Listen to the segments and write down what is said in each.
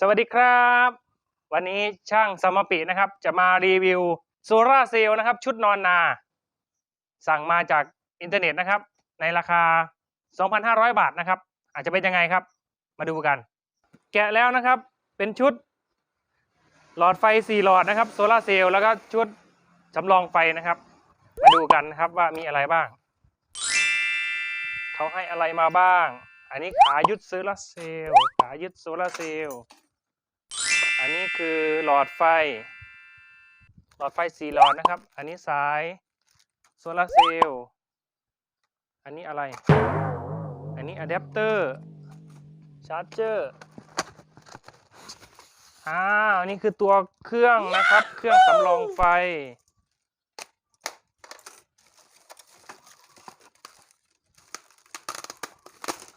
สวัสดีครับ วันนี้ช่างสมปินะครับ จะมารีวิวโซลาร์เซลล์นะครับ ชุดนอนนา สั่งมาจากอินเทอร์เน็ตนะครับ ในราคา 2,500 บาทนะครับ อาจจะเป็นยังไงครับ มาดูกัน แกะแล้วนะครับ เป็นชุด หลอดไฟ 4 หลอดนะครับโซลาร์เซลล์แล้วก็ชุดจำลองไฟนะครับ มาดูกันนะครับว่ามีอะไรบ้าง เขาให้อะไรมาบ้าง อันนี้ขายึดโซลาร์เซลล์ขายึดโซลาร์เซลล์ อันนี้คือหลอดไฟ หลอดไฟสี่หลอดนะครับ อันนี้สายโซลาร์เซลล์ อันนี้อะไร อันนี้อะแดปเตอร์ ชาร์จเจอร์อ่าอันนี้คือตัวเครื่องนะครับ เครื่องสำรองไฟ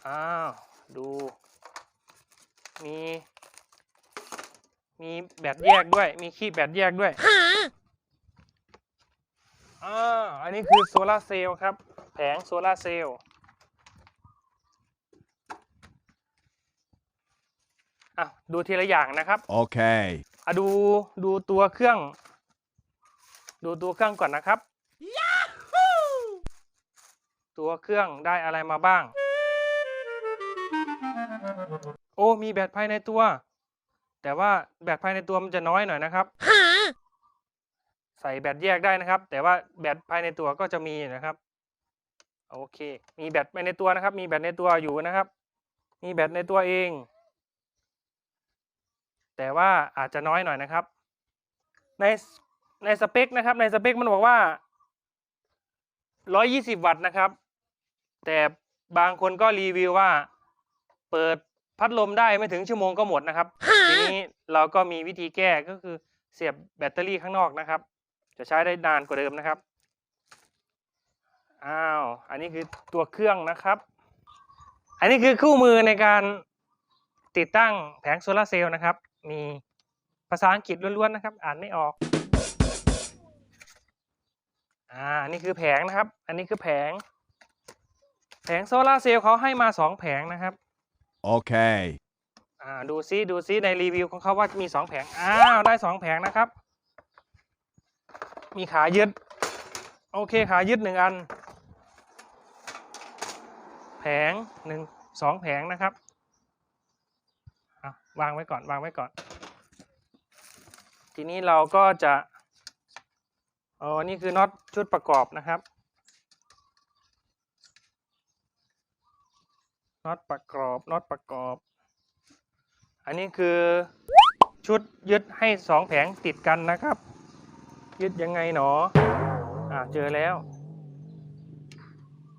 อ้าว ดู มี มีแบตแยกด้วย มีขี้แบตแยกด้วยอ่าอันนี้คือโซลาร์เซลล์ครับ แผงโซลาร์เซลล์อะดูทีละอย่างนะครับ Okay. อะดูดูตัวเครื่อง ดูตัวเครื่องก่อนนะครับ ตัวเครื่องได้อะไรมาบ้าง โอ้ มีแบตภายในตัว แต่ว่าแบตภายในตัวมันจะน้อยหน่อยนะครับ ใส่แบตแยกได้นะครับ แต่ว่าแบตภายในตัวก็จะมีนะครับ โอเค มีแบตภายในตัวนะครับ มีแบตในตัวอยู่นะครับ มีแบตในตัวเอง แต่ว่าอาจจะน้อยหน่อยนะครับ ในในสเปคนะครับ ในสเปคมันบอกว่า 120 วัตต์นะครับ แต่บางคนก็รีวิวว่า เปิด พัดลมได้ไม่ถึงชั่วโมงก็หมดนะครับ ทีนี้เราก็มีวิธีแก้ก็คือเสียบแบตเตอรี่ข้างนอกนะครับ จะใช้ได้นานกว่าเดิมนะครับ อ้าว อันนี้คือตัวเครื่องนะครับ อันนี้คือคู่มือในการติดตั้งแผงโซลาร์เซลล์นะครับ มีภาษาอังกฤษล้วนๆนะครับ อ่านไม่ออก อ่า นี่คือแผงนะครับ อันนี้คือแผง แผงโซลาร์เซลล์เขาให้มาสองแผงนะครับ Okay. อ่าดูซิดูซิในรีวิวของเขาว่ามีสองแผงอ้าวได้สองแผงนะครับ มีขายึด โอเคขายึดหนึ่งอัน แผงหนึ่งสองแผงนะครับวางไว้ก่อนวางไว้ก่อน ทีนี้เราก็จะอ๋อนี่คือน็อตชุดประกอบนะครับ น็อตประกอบน็อตประกอบ อันนี้คือชุดยึดให้สองแผงติดกันนะครับ ยึดยังไงหนออ่าเจอแล้ว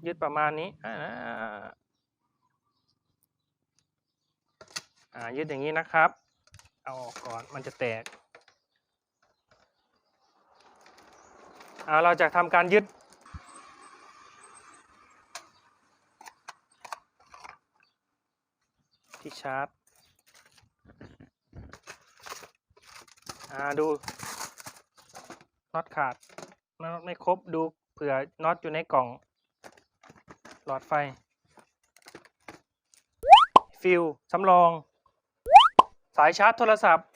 ยึดประมาณนี้อ่าอ่ายึดอย่างนี้นะครับ เอาออกก่อนมันจะแตกเอาเราจะทำการยึด ที่ชาร์จอ่าดูน็อตขาดน็อตไม่ครบดูเผื่อน็อตอยู่ในกล่อง หลอดไฟ ฟิลสำรอง สายชาร์จโทรศัพท์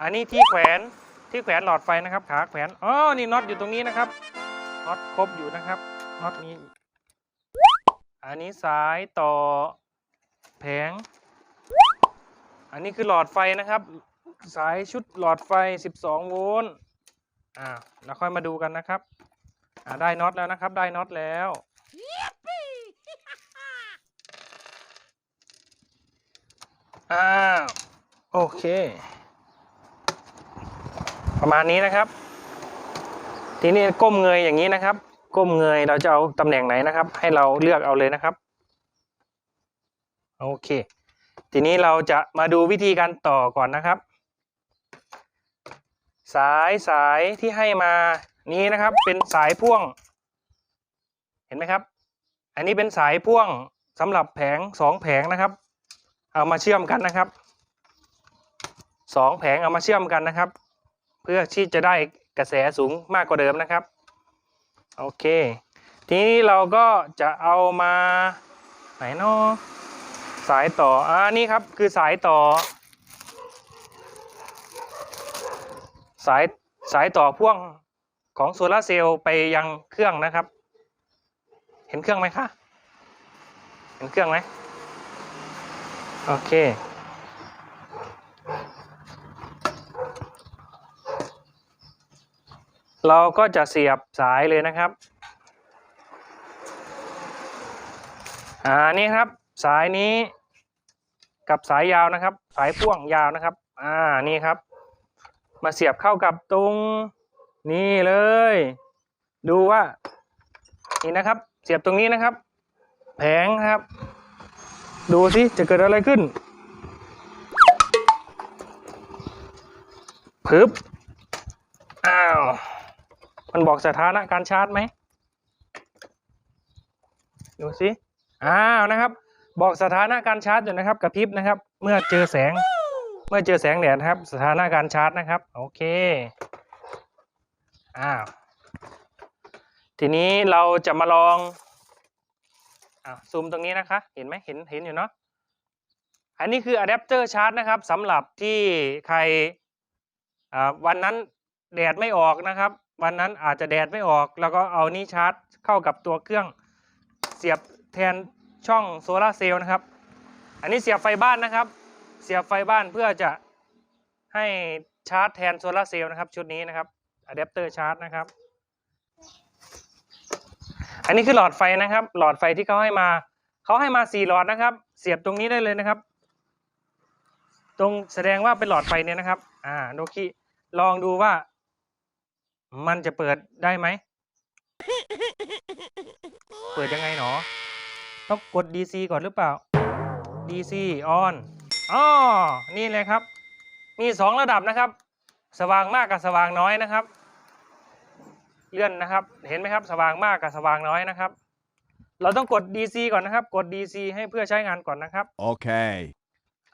อันนี้ที่แขวนที่แขวนหลอดไฟนะครับ ขาแขวนอ๋อนี่น็อตอยู่ตรงนี้นะครับน็อตครบอยู่นะครับน็อตนี้ อันนี้สายต่อ แผง อันนี้คือหลอดไฟนะครับ สายชุดหลอดไฟ 12 โวลต์อ่าเราค่อยมาดูกันนะครับอ่าได้น็อตแล้วนะครับ ได้น็อตแล้วอ้าวโอเค ประมาณนี้นะครับ ทีนี้ก้มเงยอย่างนี้นะครับ ก้มเงยเราจะเอาตำแหน่งไหนนะครับ ให้เราเลือกเอาเลยนะครับ โอเค ทีนี้เราจะมาดูวิธีการต่อก่อนนะครับ สายสายที่ให้มานี้นะครับ เป็นสายพ่วง เห็นไหมครับ อันนี้เป็นสายพ่วงสำหรับแผงสองแผงนะครับ เอามาเชื่อมกันนะครับสองแผงเอามาเชื่อมกันนะครับ เพื่อที่จะได้กระแสสูงมากกว่าเดิมนะครับโอเค ทีนี้เราก็จะเอามาไหนเนาะ สายต่ออ่านี่ครับคือสายต่อ สายสายต่อพ่วงของโซลาเซลล์ไปยังเครื่องนะครับ เห็นเครื่องไหมคะ เห็นเครื่องไหมโอเค เราก็จะเสียบสายเลยนะครับอ่านี่ครับ สายนี้ กับสายยาวนะครับ สายพ่วงยาวนะครับ อ่านี่ครับ มาเสียบเข้ากับตรงนี่เลย ดูว่านี่นะครับ เสียบตรงนี้นะครับ แผงครับ ดูสิจะเกิดอะไรขึ้นพึบอ้าว มันบอกสถานะการชาร์จไหมดูสิอ้าวนะครับ บอกสถานะการชาร์จอยู่นะครับกระพริบนะครับ เมื่อเจอแสง เมื่อเจอแสงแดดนะครับ สถานะการชาร์จนะครับ โอเคอ้าวทีนี้เราจะมาลองอ่าซูมตรงนี้นะคะ เห็นไหมเห็นเห็นอยู่เนาะอันนี้คืออะแดปเตอร์ชาร์จนะครับสำหรับที่ใครอ่าวันนั้นแดดไม่ออกนะครับ วันนั้นอาจจะแดดไม่ออก แล้วก็เอานี้ชาร์จเข้ากับตัวเครื่องเสียบแทน ช่องโซลาร์เซลล์นะครับ อันนี้เสียบไฟบ้านนะครับ เสียบไฟบ้านเพื่อจะให้ชาร์จแทนโซลาร์เซลล์นะครับ ชุดนี้นะครับอะแดปเตอร์ชาร์จนะครับ อันนี้คือหลอดไฟนะครับ หลอดไฟที่เขาให้มาเขาให้มาสี่หลอดนะครับ เสียบตรงนี้ได้เลยนะครับ ตรงแสดงว่าเป็นหลอดไฟเนี่ยนะครับ อ่าโนคิลองดูว่า มันจะเปิดได้ไหม เปิดยังไงหนอ ต้องกด DC ก่อนหรือเปล่า DC on อ๋อนี่เลยครับ มีสองระดับนะครับ สว่างมากกับสว่างน้อยนะครับ เลื่อนนะครับ เห็นไหมครับ สว่างมากกับสว่างน้อยนะครับ เราต้องกด DC ก่อนนะครับ กด DC ให้เพื่อใช้งานก่อนนะครับ Okay.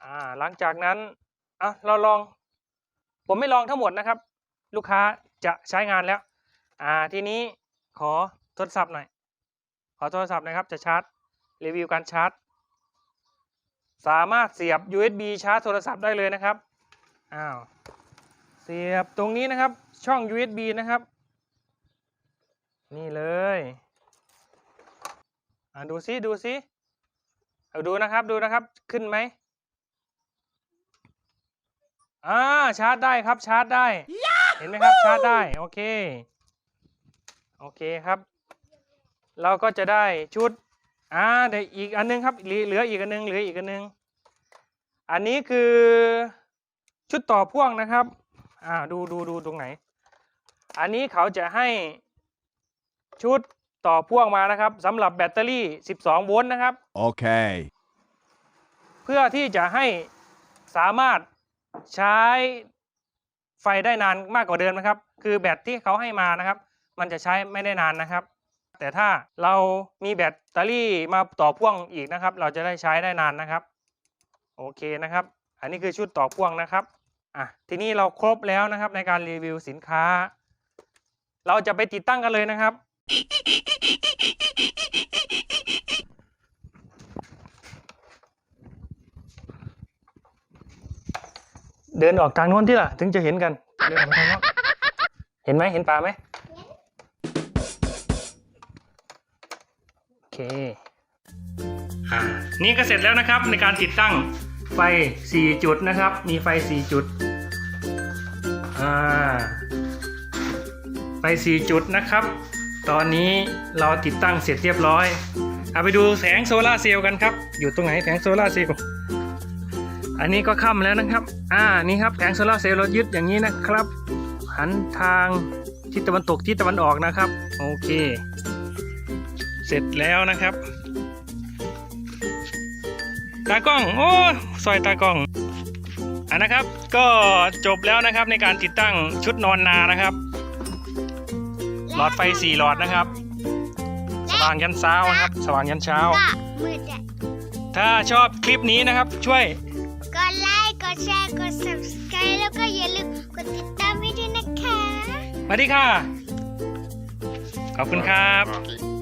อ่า หลังจากนั้น อะ เราลอง ผมไม่ลองทั้งหมดนะครับ ลูกค้าจะใช้งานแล้ว อ่า ทีนี้ขอโทรศัพท์หน่อย ขอโทรศัพท์หนะครับ จะชาร์จ รีวิวการชาร์จ สามารถเสียบ USB ชาร์จโทรศัพท์ได้เลยนะครับอ้าวเสียบตรงนี้นะครับช่อง USB นะครับ นี่เลยอ่าดูซิดูซิเอาดูนะครับดูนะครับขึ้นไหมอ่าชาร์จได้ครับชาร์จได้ เห็นไหมครับชาร์จได้โอเคโอเคครับ เราก็จะได้ชุด อ่าเดี๋ยวอีกอันนึงครับเหลือเหลืออีกอันนึงเหลืออีกอันนึงอันนี้คือชุดต่อพ่วงนะครับอ่าดูดูดูตรงไหน อันนี้เขาจะให้ชุดต่อพ่วงมานะครับสำหรับแบตเตอรี่ 12 โวลต์นะครับ Okay. เพื่อที่จะให้สามารถใช้ไฟได้นานมากกว่าเดิมนะครับ คือแบตที่เขาให้มานะครับ มันจะใช้ไม่ได้นานนะครับ แต่ถ้าเรามีแบตเตอรี่มาต่อพ่วงอีกนะครับ เราจะได้ใช้ได้นานนะครับ โอเคนะครับ อันนี้คือชุดต่อพ่วงนะครับอะทีนี้เราครบแล้วนะครับในการรีวิวสินค้า เราจะไปติดตั้งกันเลยนะครับ เดินออกทางโน้นที่ล่ะ ถึงจะเห็นกันเดินออกทางโน้นเห็นไหมเห็นปลาไหม เคอ่านี่ก็เสร็จแล้วนะครับในการติดตั้งไฟ 4 จุดนะครับ มีไฟ 4 จุดอ่าไฟ 4 จุดนะครับ ตอนนี้เราติดตั้งเสร็จเรียบร้อยเอาไปดูแสงโซลาเซลล์กันครับ อยู่ตรงไหนแสงโซลาเซลล์อันนี้ก็ค่ำแล้วนะครับ อ่า นี่ครับแผงโซลาเซลล์เรายึดอย่างนี้นะครับ หันทางทิศตะวันตกทิศตะวันออกนะครับ โอเค เสร็จแล้วนะครับ ตากล้อง โอ้ซอยตากล้องอันนะครับ ก็จบแล้วนะครับในการติดตั้งชุดนอนนานะครับ หลอดไฟสี่หลอดนะครับ สว่างยันเช้านะครับ สว่างยันเช้าก็มืดอะถ้าชอบคลิปนี้นะครับ ช่วยกดไลค์กดแชร์กด subscribe แล้วก็อย่าลืมกดติดตามให้ด้วยนะคะ สวัสดีค่ะ ขอบคุณครับ Okay.